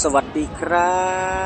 สวัสดีครั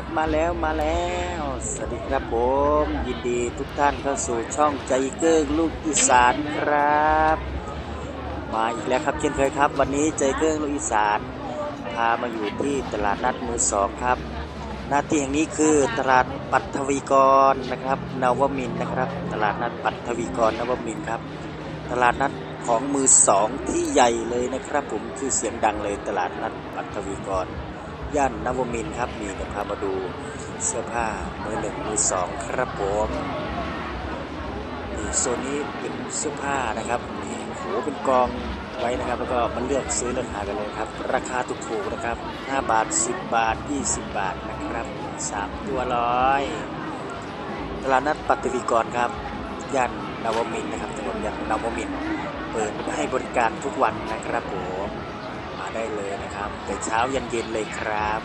บ มาแล้วมาแล้ว สวัสดีครับผม ยินดีทุกท่านเข้าสู่ช่องใจเกิ้งลูกอีสานครับ มาอีกแล้วครับเช่นเคยครับ วันนี้ใจเกิ้งลูกอีสานพามาอยู่ที่ตลาดนัดมือสองครับ หน้าที่แห่งนี้คือตลาดปัทวีกรนะครับนวมินนะครับ ตลาดนัดปัทวีกรนวมินครับ ตลาดนัดของมือสองที่ใหญ่เลยนะครับ ผมชื่อเสียงดังเลยตลาดนัดปัทวีกร ย่านนวมินครับมีเดี๋ยวพามาดูเสื้อผ้ามือหนึ่งมือสองครับผมนี่โซนนี้เป็นเสื้อผ้านะครับนี่โหเป็นกองไว้นะครับ แล้วก็มาเลือกซื้อเลือกหากันเลยครับ ราคาถูกๆนะครับ 5 บาท 10 บาท 20 บาทนะครับสามตัวร้อยตลาดนัดปัตตวีกรครับย่านนวมินนะครับถนนย่านนวมิน เปิดให้บริการทุกวันนะครับผม ได้เลยนะครับ แต่เช้ายันเย็นเลยครับ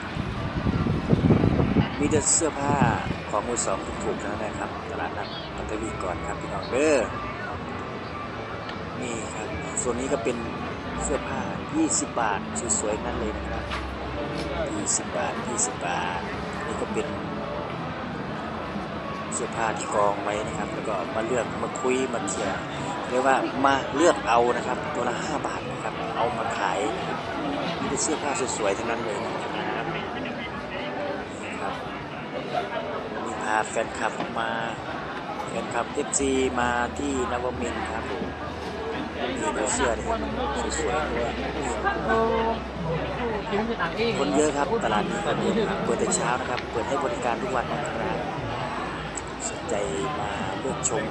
มีแต่เสื้อผ้าของมือสองถูกแล้วนะครับตลาดนัดปัตตวีก่อนครับพี่น้องเด้อนี่ครับส่วนนี้ก็เป็นเสื้อผ้า 20 บาทสวยๆนั่นเลยนะครับ 20 บาท 20 บาท นี่ก็เป็นเสื้อผ้าที่กองไว้นะครับ แล้วก็มาเลือกมาคุยมาเชียร์เรียกว่ามาเลือกเอานะครับ ตัวละ 5 บาทนะครับ เอามาขายมีแต่ เสื้อผ้าสวยๆทั้งนั้นเลยนะครับครับมีพาแฟนคลับมาแฟนคลับเอฟซีมาที่นวมินทร์ครับผมมีเสื้อที่สวยๆด้วยคนเยอะครับตลาดนี้ก็เยอะครับเปิดแต่เช้านะครับ เปิดให้บริการทุกวันนะครับสนใจมาเลือกชม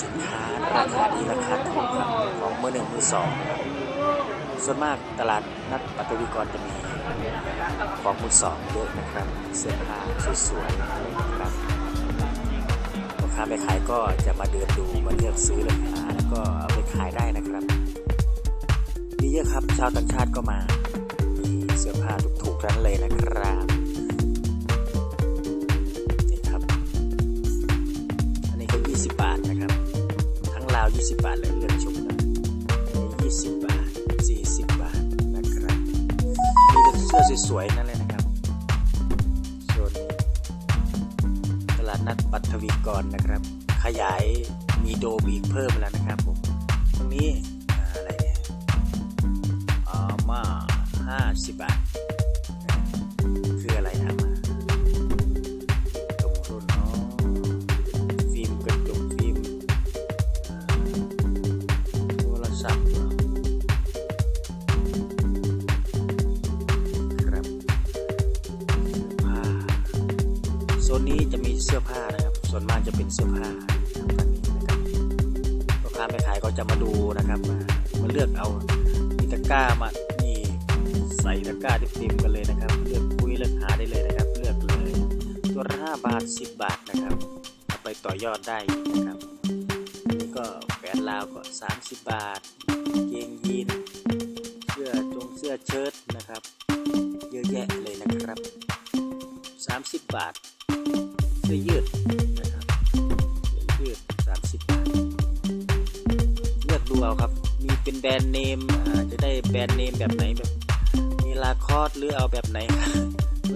สินค้าราคาดีราคาถูกครับของมือหนึ่งมือสอง ส่วนมากตลาดนัดปัตตวีกรจะมีของมือสองเยอะนะครับ เสื้อผ้าสวยๆนะครับพ่อค้าแม่ขายก็จะมาเดินดูมาเลือกซื้อเลือกหาแล้วก็เอาไปขายได้นะครับ มีเยอะครับชาวต่างชาติก็มา มีเสื้อผ้าถูกๆนั้นเลยนะครับนี่ครับ อันนี้ก็20 บาทนะครับ ทั้งลาว 20 บาทเลยเลือกชมนะนี่20 บาท สื้อสวยๆนั่นเลยนะครับ ส่วนตลาดนัดปัทวีกรนะครับ ขยายมีโดมอีกเพิ่มแล้วนะครับผม ตรงนี้ ค้าแม่ขายก็จะมาดูนะครับว่ามาเลือกเอามีตะกร้ามานี่ใส่ตะกร้าเต็มๆกันเลยนะครับ เลือกคุยเลือกหาได้เลยนะครับ เลือกเลยตัวละห้าบาทสิบบาทนะครับเอาไปต่อยอดได้นะครับนนี้ก็แปดลาวก็สามสิบบาท เกงยีนเสื้อจงเสื้อเชิ้ตนะครับ เยอะแยะเลยนะครับสามสิบบาทเสื้อยืด เอกเอาครับ มีเป็นแบรนด์เนมจะได้แบรนด์เนมแบบไหนแบบมีลาคอสหรือเอาแบบไหน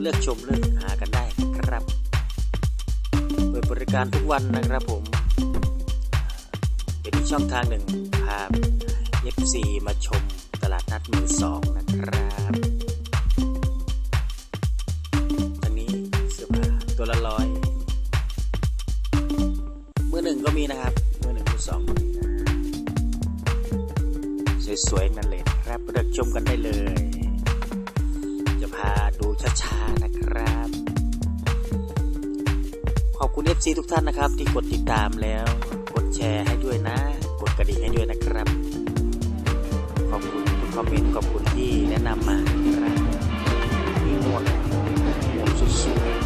เลือกชมเลือกหากันได้ครับเปิดบริการทุกวันนะครับผม เป็นช่องทางหนึ่งพา FC มาชมตลาดนัดมือสองนะครับอันนี้เสื้อผ้าตัวละร้อย เมื่อหนึ่งก็มีนะครับ สวยๆนั่นเลยครับเลือกชมกันได้เลย จะพาดูช้าๆนะครับ ขอบคุณ FC ทุกท่านนะครับ ที่กดติดตามแล้ว กดแชร์ให้ด้วยนะ กดกระดิ่งให้ด้วยนะครับ ขอบคุณทุกคอมเมนต์ขอบคุณที่แนะนำมาครับมีหมดหมดสวย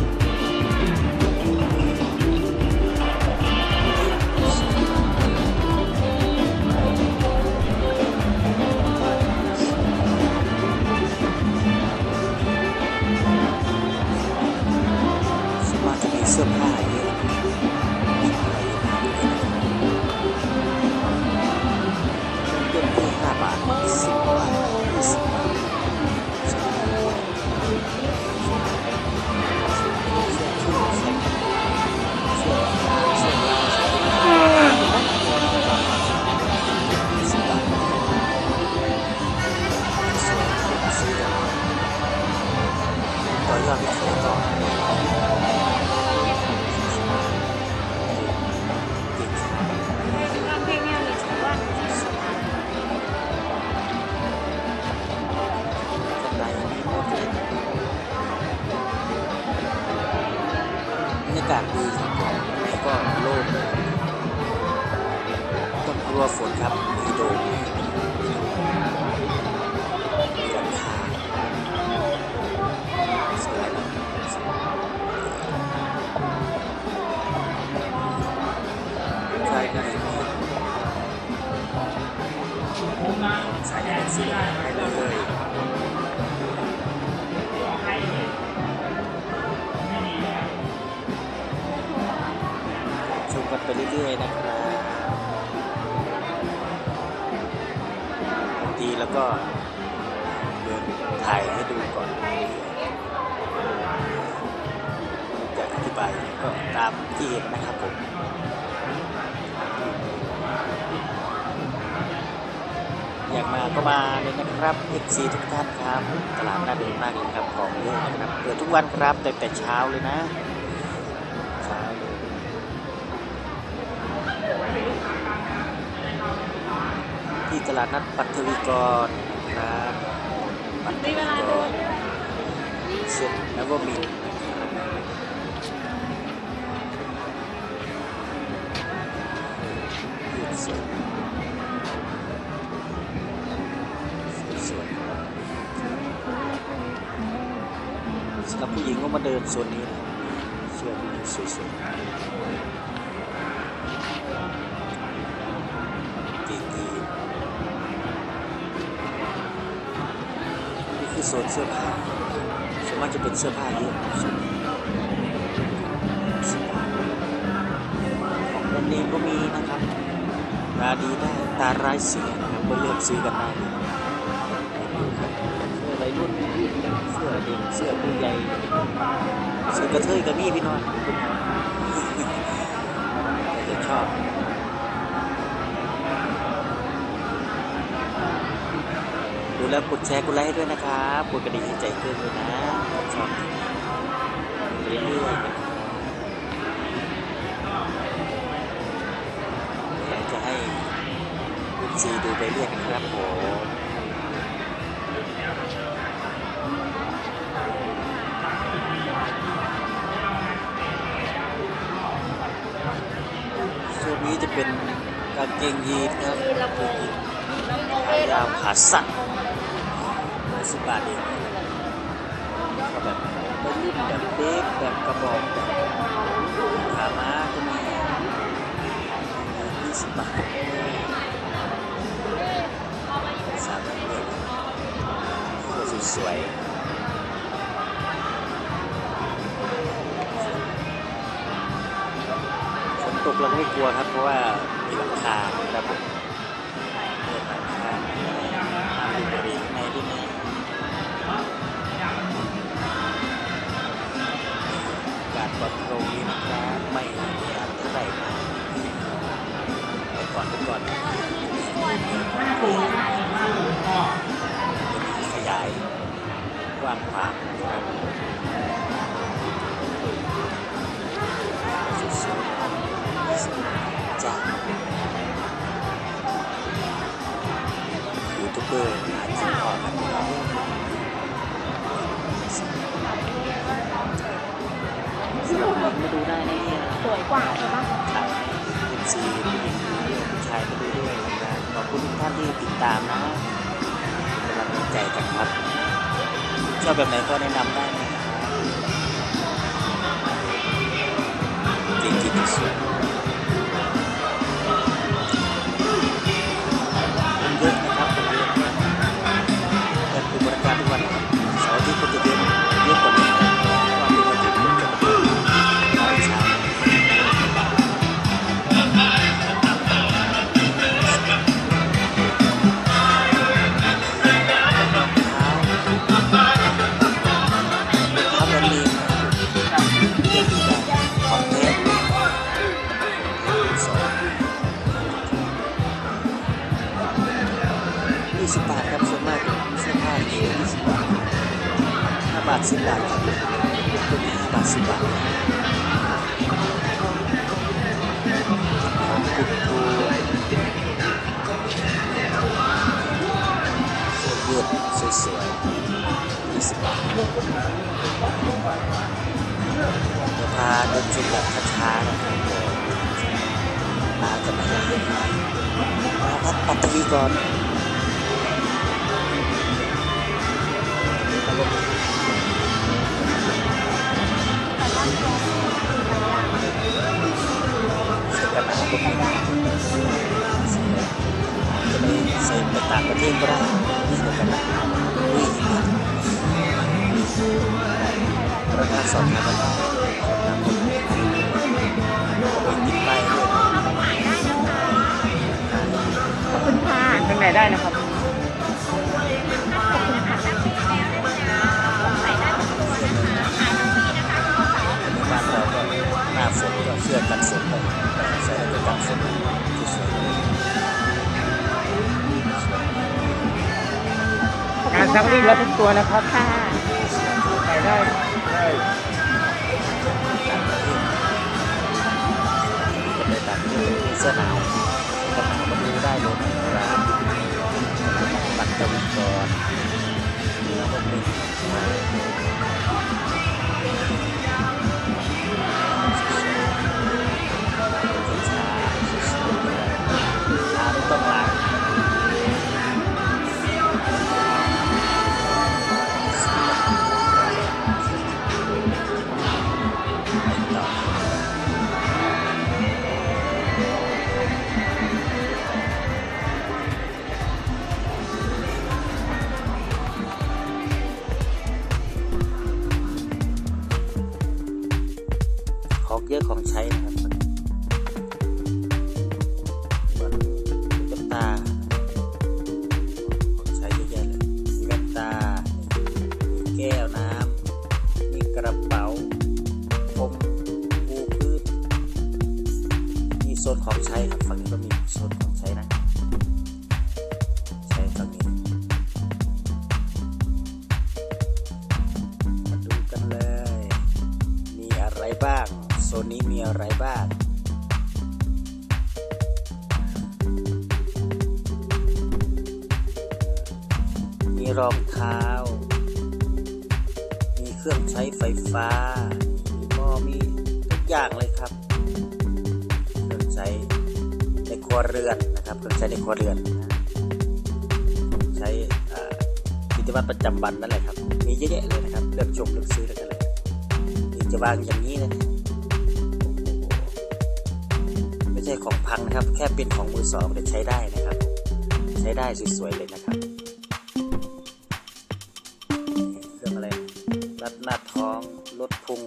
ากาศดีครับผมแล้วก็โล่งต้นกลัวฝนครับมีโดม นะครับางทีแล้วก็เดินถ่ายให้ดูก่อนจะอธิบายก็ตามที่เห็นนะครับผมอยากมาก็มาเลยนะครับ FC ทุกท่านครับ ตลาดน่าเดินมากเลยครับ ของเยอะนะครับ เปิดทุกวันครับแต่แต่เช้าเลยนะ เช้าเลย ที่ ตลาดนัดปัทวีกรนะครับปัทวีกรเซ็นนวมินทร์ยืดสวยสวยๆสำหรับผู้หญิงก็มาเดินโซนนี้นะเสื้อผู้หญิงสวย โซนเสื้อผ้าส่วนมากจะเป็นเสื้อผ้าเยอะของแบรนด์เนมก็มีนะครับ ตาดีได้ตาร้ายเสียนะครับก็เลือกซื้อกันได้เลยเสื้อวัยรุ่นเสื้อเด็กเสื้อผู้ใหญ่เสื้อกระเทยก็มีพี่น้องจะชอบ ดูแล้วกดแชร์กดไลค์ให้ด้วยนะครับกดกระดิ่งให้ใจเกินด้วยนะชอบไปเรื่อยๆนะครับอยากจะให้ลูกซีดูไปเรื่อยนะครับผมช่วงนี้จะเป็นกางเกงยีนครับกางเกงยีนขายาวขาสั้น ตกเราก็ไม่กลัวครับ เพราะว่ามีหลังคาครับผมเปิดหลังคาดูบริข้างในด้วยนะการปลอดโปร่งดีนะครับไม่แออัดเท่าไหร่ไปก่อนไปก่อนขยายกว้างขวางครับสุดๆ จ้ายูทูบเบอร์หาที่พอกันนะครับสำหรับคนมาดูได้นะเนี่ยสวยกว่าใช่ปะถ่ายให้ซีผู้หญิงดูด้ผู้ชายมาดูด้วยนะครับขอบคุณทุกท่านที่ติดตามนะเป็นกำลังใจกันครับชอบแบบไหนก็แนะนำได้นะครับจริ สิบบาทครับส่วนมากเสื้อผ้ายี่สิบบาทสิบบาทครับบาทสิบบาทของคุณครูเสื้อยืดสวยๆยี่สิบบาทเดี๋ยวพาเดินชมแบบช้าๆนะครับร้าจะไม่ได้มาครับปัตตวีก่อน จะไปใส่ไปต่างประเทศก็ได้นี่เสื้อกันหนาวอุ้ยราคาสองพันบาทน้ำมันไปติดป้ายด้วยขอบคุณค่ะข้างในได้นะครับ งานซักรีดแล้วทุกตัวนะครับค่ะใส่ได้ได้จะได้ต่างประเทศเสื้อหนาว ข จวัตรประจำวันนั่นแหละครับ มีเยอะแยะเลยนะครับเลือกชมเลือกซื้อแล้วกันเลยจะวางอย่างนี้นะไม่ใช่ของพังนะครับ แค่เป็นของมือสองแต่ใช้ได้นะครับ ใช้ได้สวยๆเลยนะครับเครื่องอะไรรัดหน้าท้องลดพุง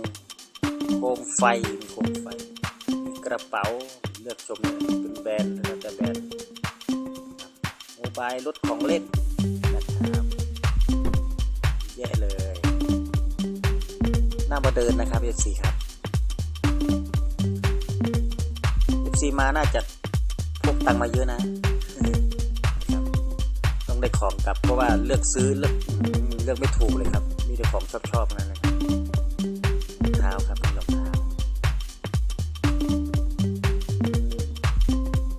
โคมไฟมีโคมไฟมกระเป๋าเลือกชมเป็นแบรนด์แล้วแต่แบรนด์โมบายรถของเล่น มาเดินนะครับ FC ครับ FC มาน่าจะพกตังมาเยอะนะต้องได้ของกลับเพราะว่าเลือกซื้อเลือกเลือกไม่ถูกเลยครับ มีแต่ของชอบชอบนั่นเลยรองเท้าครับรองเท้า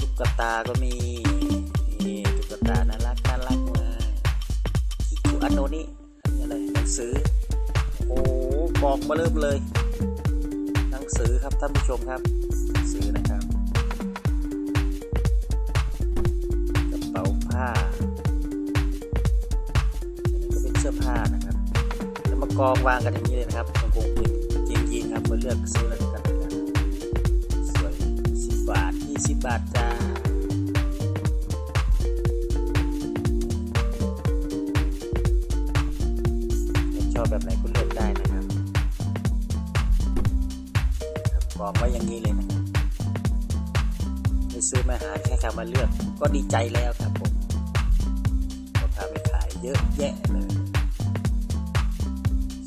ตุ๊กตาก็มี มาเริ่มเลย หนังสือครับท่านผู้ชมครับหนังสือนะครับกระเป๋าผ้าอันนี้ก็เป็นเสื้อผ้านะครับแล้วมากองวางกันอย่างนี้เลยนะครับตรงกงปืนจริงยิงครับมาเลือกซื้อแล้วกันนะครับสวยสิบบาทยี่สิบบาทจ้าชอบแบบไหนคุณเลือกได้นะ บครับกไว้อย่างนี้เลยนะไม่ซื้อมาหาแค่คำมาเลือกก็ดีใจแล้วครับผมพ่อค้าไม่ขายเยอะแยะเลย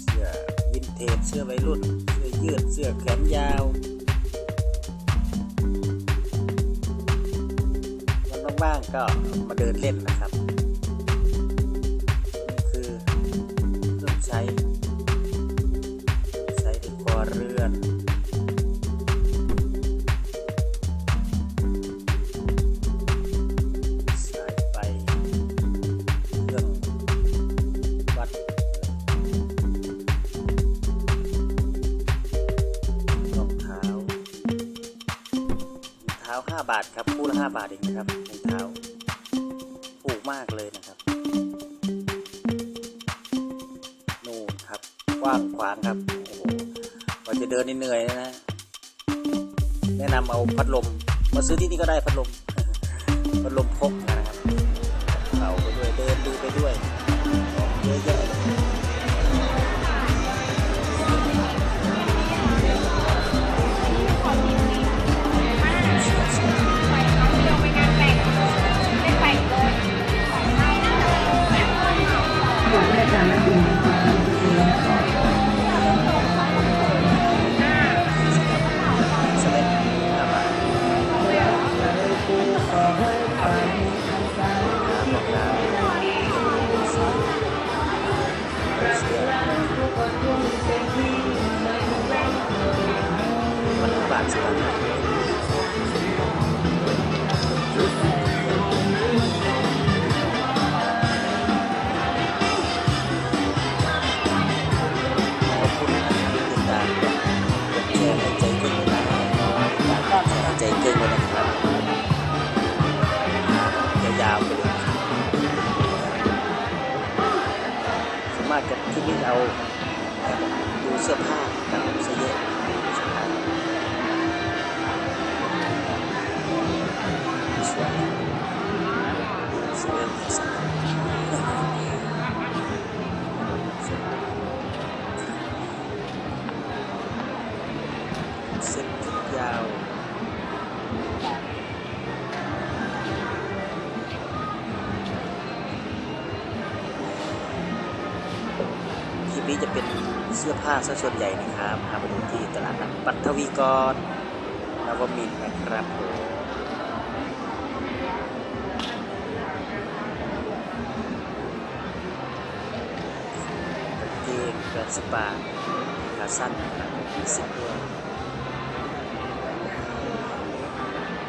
เสื้อวินเทจเสื้อวัยรุ่น เสื้อยืดเสื้อแขนยาววันว่างๆก็มาเดินเล่นนะครับ ห้าบาทครับคู่ละห้าบาทเองนะครับรองเท้าถูกมากเลยนะครับ นู่นครับกว้างขวางครับ โอ้โหกว่าจะเดินนี่เหนื่อยนะ แนะนำเอาพัดลม มาซื้อที่นี่ก็ได้พัดลม พัดลมพก ผ้าซะส่วนใหญ่นะครับพาไปดูที่ตลาดนัดปัทวีกรนวมินนะครับผมกงเกงแบรนด์สปาขาสั้นนะครับสิบตัว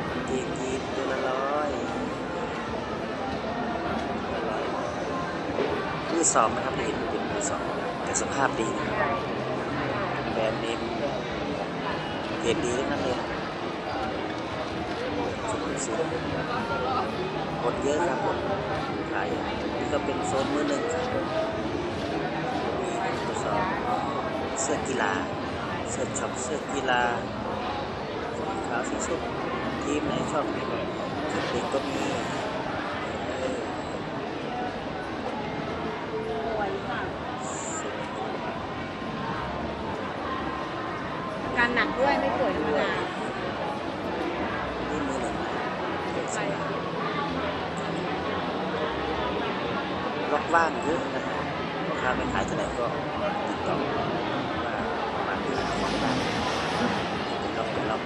กางเกงยีนตัวละร้อยตัวละร้อยมือสองนะครับเห็นเป็นมือสอง สภาพดีนะครับแบรนด์เนมเกรดดีทั้งนั้นเลยซื้อคนเยอะครับคนขายนี่ก็เป็นโซนมือหนึ่งครับมีมือสองเสื้อกีฬา เสื้อช็อปเสื้อกีฬาสีขาวสีส้มทีมไหนชอบเด็กก็มีเออ การหนักด้วยไม่ป่วยธรรมดา นี่มือหนึ่งล็อก ว่างเยอะนะครับพ่อค้าแม่ขายที่ไหนก็ติดต่อว่าประมาณนี้ได้เป็นล็อกเป็นรอบ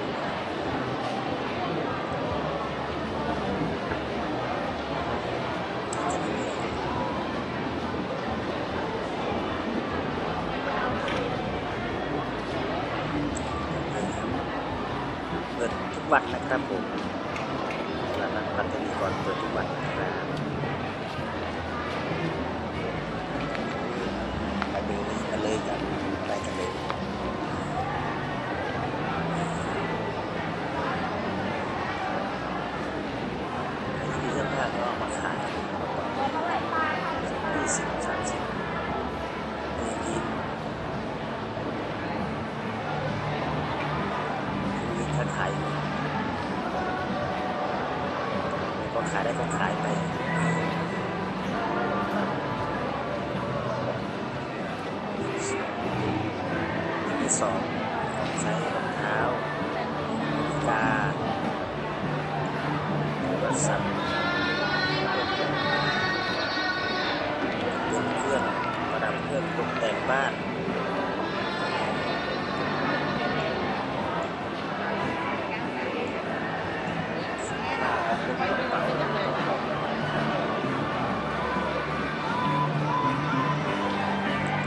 Thank you.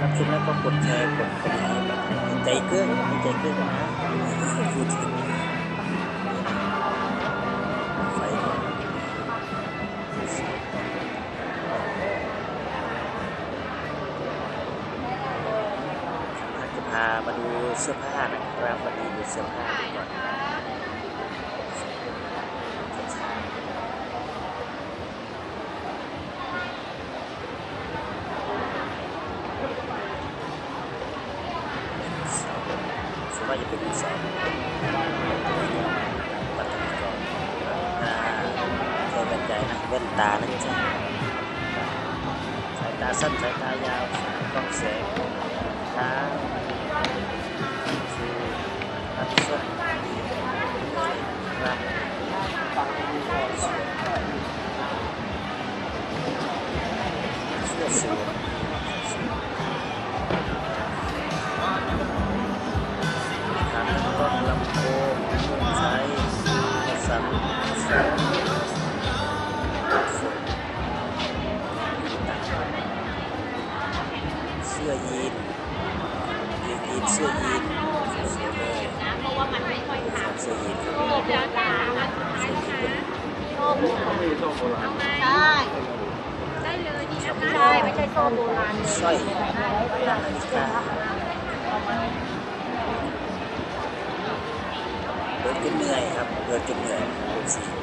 รับชมแล้วก็กดแชร์กดกระดิ่งให้กับใจเกลื้องให้ใจเกลื้องนะพูดถึงไฟก่อนจะพามาดูเสื้อผ้านะครับมาดูดูเสื้อผ้าก่อน 身體。 จุดเหนื่อยครับเกิดจุดเหนื่อยสี่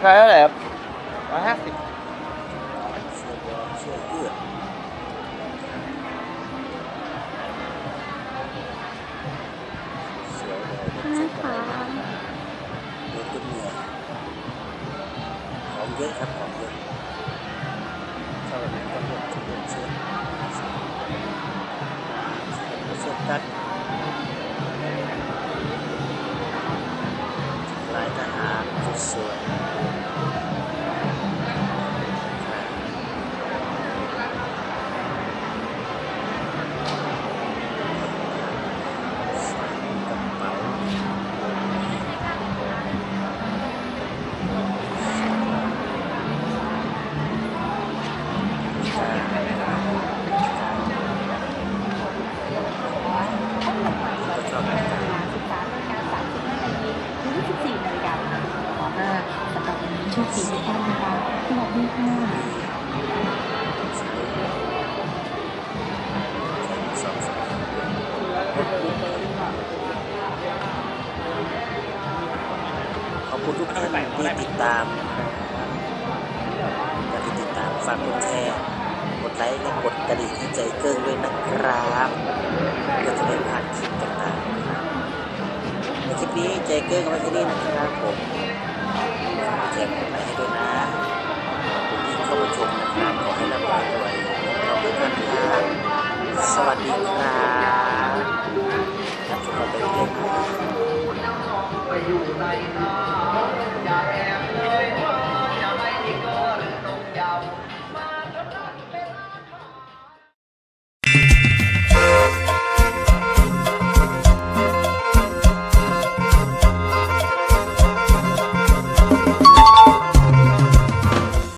ราคาเท่าไหร่ครับากกดแชร์ กดไลค์และกดกระดิ่งให้ใจเกิ้งด้วยนะครับเพื่อจะได้ผ่านคลิปต่างๆในคลิปนี้ใจเกิ้งก็ไว้ที่นี่นะครับผมแชร์กดไลค์ให้ด้วยนะคุณที่เข้ามาชมนะครับขอให้รับรางวัลขอบคุณนะครับสวัสดีครับครับทุกคนไปเที่ยวไปอยู่ในน้ำ